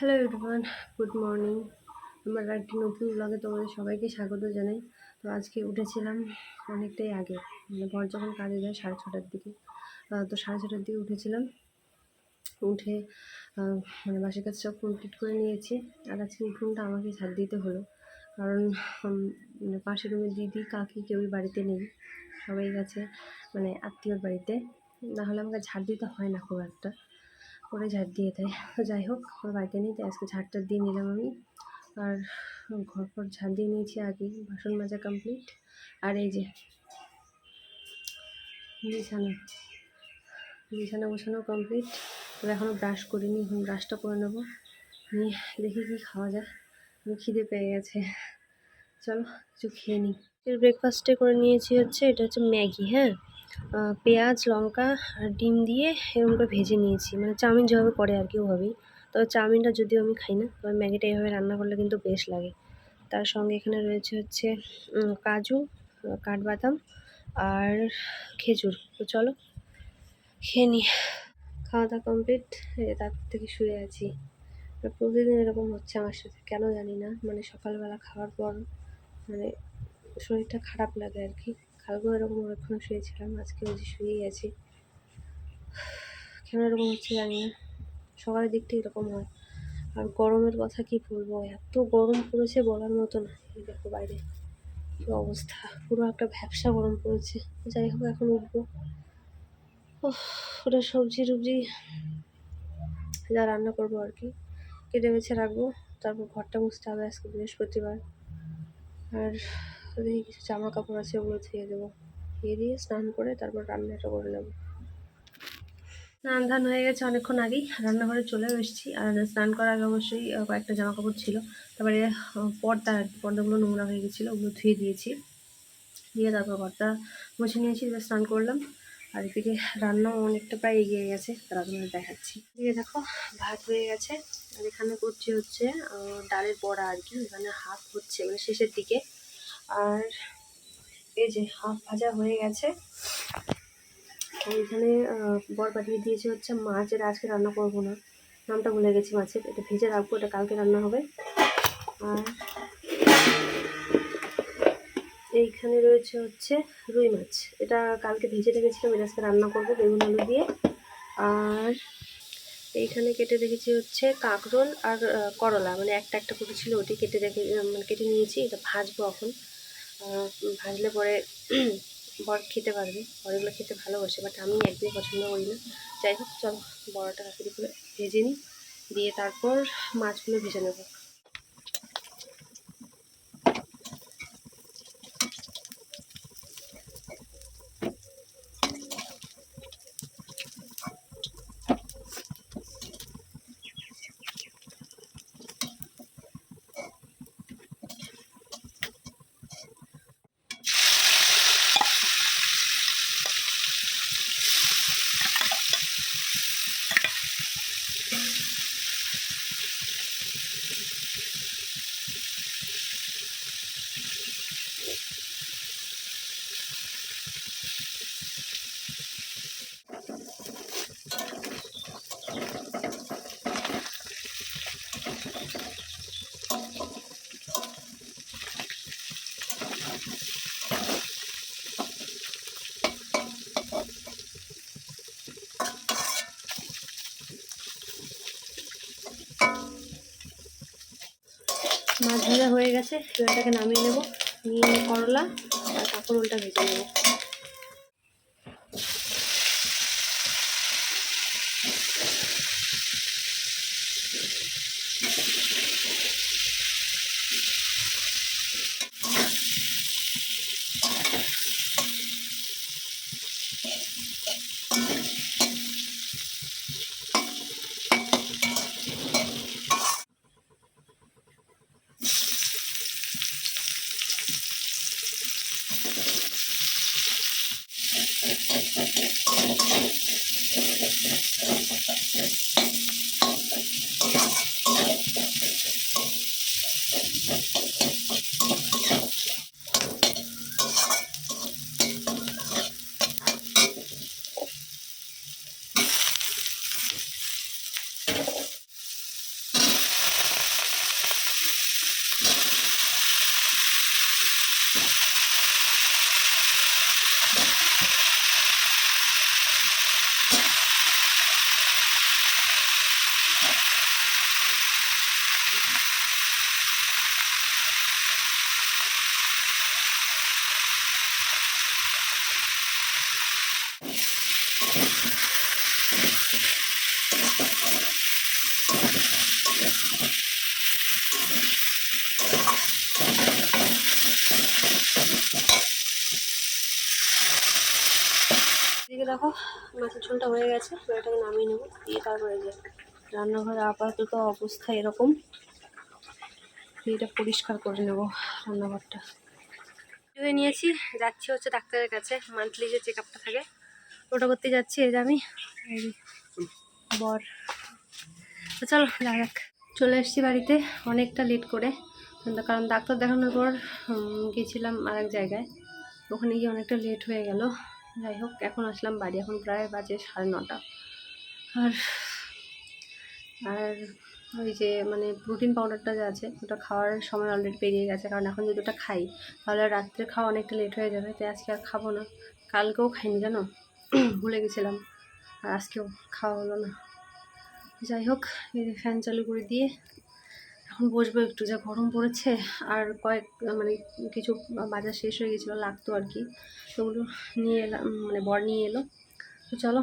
Hello everyone good morning আমার একটি নতুন ব্লগে তোমাদের সবাইকে স্বাগত জানাই। তো আজকে উঠেছিলাম অনেকটাই আগে মানে বর যখন কাজে যায় সাড়ে ছটার দিকে। তো সাড়ে ছটার দিকে উঠেছিলাম। উঠে মানে বাসের কাজ সব কমপ্লিট করে নিয়েছি। আর আজকে উঠোনটা আমাকে ঝাড় দিতে হলো। কারণ মানে পাশের রুমের দিদি, কাকি কেউই বাড়িতে নেই। সবাই গেছে মানে আত্মীয়র বাড়িতে। নাহলে আমাকে ঝাড় দিতে হয় না খুব একটা। করে ঝাড় দিয়ে দেয়। তো যাই হোক, ওর বাড়িতে নেই, তাই আজকে ঝাড়টা দিয়ে নিলাম আমি। আর ঘর ফর ঝাড় দিয়ে নিয়েছি আগে, বাসন মাজা কমপ্লিট আর এই যে বিছানা বিছানা গোছানো কমপ্লিট তবে এখনও ব্রাশ করিনি, এখন ব্রাশটা করে নেব। নিয়ে দেখি কি খাওয়া যায়। আমি খিদে পেয়ে গেছে। চলো, কিছু খেয়ে নিই। ব্রেকফাস্টে করে নিয়েছি হচ্ছে, এটা হচ্ছে ম্যাগি হ্যাঁ? পেঁয়াজ, লঙ্কা আর ডিম দিয়ে এরকম করে ভেজে নিয়েছি। মানে চাউমিন যেভাবে করে আর কি ওভাবেই। তবে চাউমিনটা যদিও আমি খাই না, তবে ম্যাগিটা এইভাবে রান্না করলে কিন্তু বেশ লাগে। তার সঙ্গে এখানে রয়েছে হচ্ছে কাজু, কাঠবাদাম আর খেজুর। তো চলো, খেয়ে নিই খাওয়া দাওয়া কমপ্লিট তারপর থেকে শুয়ে আছি। প্রতিদিন এরকম হচ্ছে আমার সাথে, কেন জানি না। মানে সকালবেলা খাওয়ার পর মানে শরীরটা খারাপ লাগে আর কি। কালকেও এরকম অনেকক্ষণ শুয়েছিলাম, আজকে ওই যে শুয়েই আছি। কেন এরকম হচ্ছে জানি না। সকালের দিকটা এরকম হয়। আর গরমের কথা কি বলব? এত গরম পড়েছে বলার মতো না। এই দেখো বাইরে কি অবস্থা। পুরো একটা ভ্যাবসা গরম পড়েছে। যাই হোক, এখন উঠবো। ওটা সবজি টবজি যা রান্না করব আর কি। কেটে বেছে রাখব। তারপর ঘরটা মুছতে হবে আজকে বৃহস্পতিবার। আর দেখি কিছু জামা কাপড় আছে ওগুলো ধুয়ে দেবো। ধুয়ে দিয়ে স্নান করে তারপর রান্নাটা করে নেব। স্নান ধান হয়ে গেছে অনেকক্ষণ আগেই। রান্নাঘরে চলেও এসেছি। আর স্নান করার আগে অবশ্যই কয়েকটা জামা কাপড় ছিল। তারপরে পর্দা আর কি, পর্দাগুলো নোংরা হয়ে গেছিল ওগুলো ধুয়ে দিয়েছি। দিয়ে তারপর ঘরটা মুছে নিয়েছি দিয়ে স্নান করলাম। আর এদিকে রান্নাও অনেকটা প্রায় এগিয়ে গেছে তারা তোমাদের দেখাচ্ছি। এদিকে দেখো ভাত হয়ে গেছে। আর এখানে করছি হচ্ছে ডালের বড়া আর কি। এখানে হাফ হচ্ছে মানে শেষের দিকে। আর এই যে হাফ ভাজা হয়ে গেছে। এখানে বর পাঠিয়ে দিয়েছে হচ্ছে মাছ এটা আজকে রান্না করব না। নামটা ভুলে গেছি মাছের, এটা ভেজে রাখব, এটা কালকে রান্না হবে। আর এইখানে রয়েছে হচ্ছে রুই মাছ। এটা কালকে ভেজে রেখেছিলাম, এটা আজকে রান্না করব বেগুন আলু দিয়ে। আর এইখানে কেটে রেখেছি হচ্ছে কাঁকরোল আর করলা। মানে একটা একটা করে ছিল, ওটি কেটে রেখে মানে কেটে নিয়েছি, এটা ভাজবো এখন। ভাজলে পরে বর খেতে পারবে। বরগুলো খেতে ভালোবাসে বাট আমি একদমই পছন্দ করি না। যাই হোক, চল বড়টা করে ভেজে নিই। দিয়ে তারপর মাছগুলো ভেজে নেব মাছ ভাজা হয়ে গেছে এবার নামিয়ে নেব। নিয়ে করলা আর কাঁকরোলটা ভেজে নেব। দেখো মাছের ঝোলটা হয়ে গেছে এটাকে নামিয়ে নেব। দিয়ে তারপরে যে রান্নাঘরে আপাতত অবস্থা এরকম। এটা পরিষ্কার করে নেব রান্নাঘরটা। ধুয়ে নিয়েছি, যাচ্ছি হচ্ছে ডাক্তারের কাছে। মান্থলি যে চেক আপটা থাকে, ওটা করতে যাচ্ছি এই যে আমি বর। তো চলো যাক। চলে এসেছি বাড়িতে, অনেকটা লেট করে। কারণ ডাক্তার দেখানোর পর গেছিলাম আরেক জায়গায়। ওখানে গিয়ে অনেকটা লেট হয়ে গেল। যাই হোক, এখন আসলাম বাড়ি। এখন প্রায় বাজে সাড়ে নটা। আর আর ওই যে মানে প্রোটিন পাউডারটা যে আছে, ওটা খাওয়ার সময় অলরেডি পেরিয়ে গেছে। কারণ এখন যদি ওটা খাই, তাহলে রাত্রে খাওয়া অনেকটা লেট হয়ে যাবে। তাই আজকে আর খাব না। কালকেও খাইনি, জানো? ভুলে গেছিলাম। আর আজকেও খাওয়া হলো না। যাই হোক, এই ফ্যান চালু করে দিয়ে এখন বসবো একটু, যা গরম পড়েছে আর কয়েক মানে কিছু বাজার শেষ হয়ে গেছিল, লাগতো আর কি। সেগুলো নিয়ে এলাম মানে বর নিয়ে এলো। তো চলো,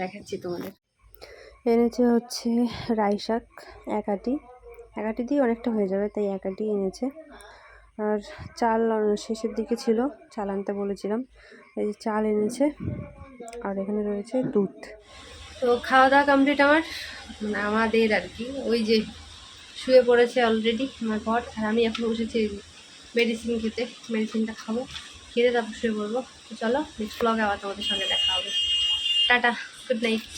দেখাচ্ছি তোমাদের। এনেছে হচ্ছে রাই শাক, এক আটি। এক আটি দিয়ে অনেকটা হয়ে যাবে, তাই এক আটি এনেছে। আর চাল শেষের দিকে ছিল, চাল আনতে বলেছিলাম। এই যে চাল এনেছে, আর এখানে রয়েছে দুধ। তো খাওয়া দাওয়া কমপ্লিট আমার? মানে আমাদের আর কি। ওই যে শুয়ে পড়েছে অলরেডি আমার ঘর। আর আমি এখন বসেছি মেডিসিন খেতে। মেডিসিনটা খাব খেতে তারপর শুয়ে পড়ব। চলো নেক্সট ব্লগে আবার তোমাদের সঙ্গে দেখা হবে। Tata good night